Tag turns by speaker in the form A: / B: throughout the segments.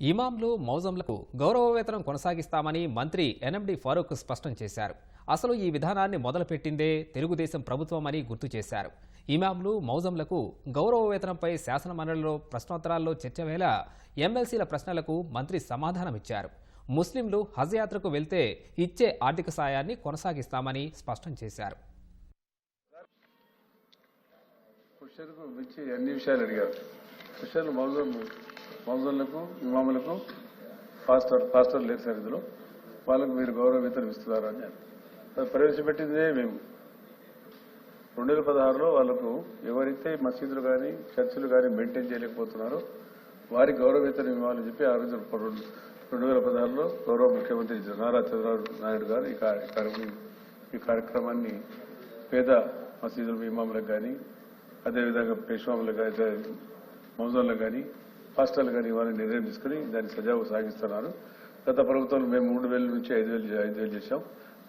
A: ఇమాంలు మౌజంలకు గౌరవ వేతనం కొనసాగిస్తామని మంత్రి ఎన్ఎండి ఫారూక్ స్పష్టం చేశారు. అసలు ఈ విధానాన్ని మొదలుపెట్టిందే తెలుగుదేశం ప్రభుత్వమని గుర్తు చేశారు. ఇమాంలు మౌజంలకు గౌరవ వేతనంపై శాసనమండలిలో ప్రశ్నోత్తరాల్లో చర్చ వేళ ఎమ్మెల్సీల ప్రశ్నలకు మంత్రి సమాధానమిచ్చారు. ముస్లింలు హజ్ యాత్రకు వెళ్తే ఇచ్చే ఆర్థిక సాయాన్ని కొనసాగిస్తామని స్పష్టం చేశారు.
B: అన్ని విషయాలు అడిగారు. స్పాన్సర్లకు మౌజం ఇమాములకు పాస్టర్ పాస్టర్ లేరు సార్ ఇందులో. వాళ్ళకు మీరు గౌరవ వేతనం ఇస్తున్నారు అని అది ప్రవేశపెట్టిందే మేము. రెండు వేల పదహారులో వాళ్ళకు ఎవరైతే మసీదులు కానీ చర్చిలు కానీ మెయింటైన్ చేయలేకపోతున్నారో వారి గౌరవ వేతనం ఇవ్వాలని చెప్పి ఆ రోజు రెండు రెండు వేల పదహారులో గౌరవ ముఖ్యమంత్రి నారా చంద్రబాబు నాయుడు గారు ఈ కార్యక్రమం ఈ కార్యక్రమాన్ని పేద మసీదుల ఇమాములకు కానీ అదేవిధంగా పేష్వాములకు కానీ మౌజాలకు కానీ హాస్టల్ కానీ ఇవన్నీ నిర్ణయం తీసుకుని దాన్ని సజావు సాగిస్తున్నారు. గత ప్రభుత్వంలో మేము మూడు వేల నుంచి ఐదు వేలు ఐదు వేలు చేశాం.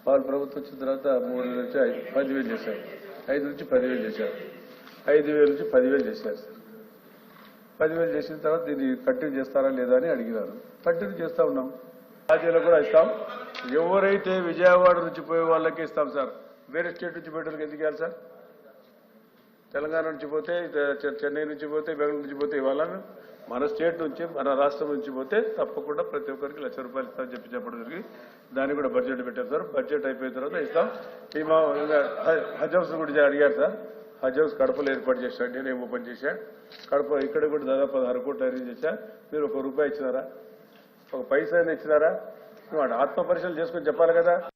B: వాళ్ళ ప్రభుత్వం వచ్చిన తర్వాత మూడు వేల నుంచి పదివేలు చేశారు. ఐదు నుంచి పదివేలు చేశారు. ఐదు వేల నుంచి పదివేలు చేశారు. సార్ పదివేలు చేసిన తర్వాత దీన్ని కంటిన్యూ చేస్తారా లేదా అని అడిగినారు. కంటిన్యూ చేస్తా ఉన్నాం. రాజీలో కూడా ఇస్తాం. ఎవరైతే విజయవాడ నుంచి పోయే వాళ్ళకి ఇస్తాం సార్. వేరే స్టేట్ నుంచి పోయేటోళ్ళకి ఎందుకు ఇవ్వాలి సార్? తెలంగాణ నుంచి పోతే చె- చెన్నై నుంచి పోతే బెంగళూరు నుంచి పోతే ఇవాళ మన స్టేట్ నుంచి మన రాష్ట్రం నుంచి పోతే తప్పకుండా ప్రతి ఒక్కరికి లక్ష రూపాయలు ఇస్తామని చెప్పి చెప్పడం జరిగింది. దాన్ని కూడా బడ్జెట్ పెట్టారు సార్. బడ్జెట్ అయిపోయిన తర్వాత ఇస్తాం. ఈ మా హజ్ హౌస్ కూడా అడిగారు సార్. హజ్ హౌస్ కడపలో ఏర్పాటు చేశాను నేనే ఓపెన్ చేశాను కడప ఇక్కడ కూడా దాదాపు పదహారు కోట్లు అరేంజ్ చేశా. మీరు ఒక రూపాయి ఇచ్చినారా? ఒక పైసా ఇచ్చినారా? నువ్వు ఆడ ఆత్మ పరిశీలన చేసుకొని చెప్పాలి కదా.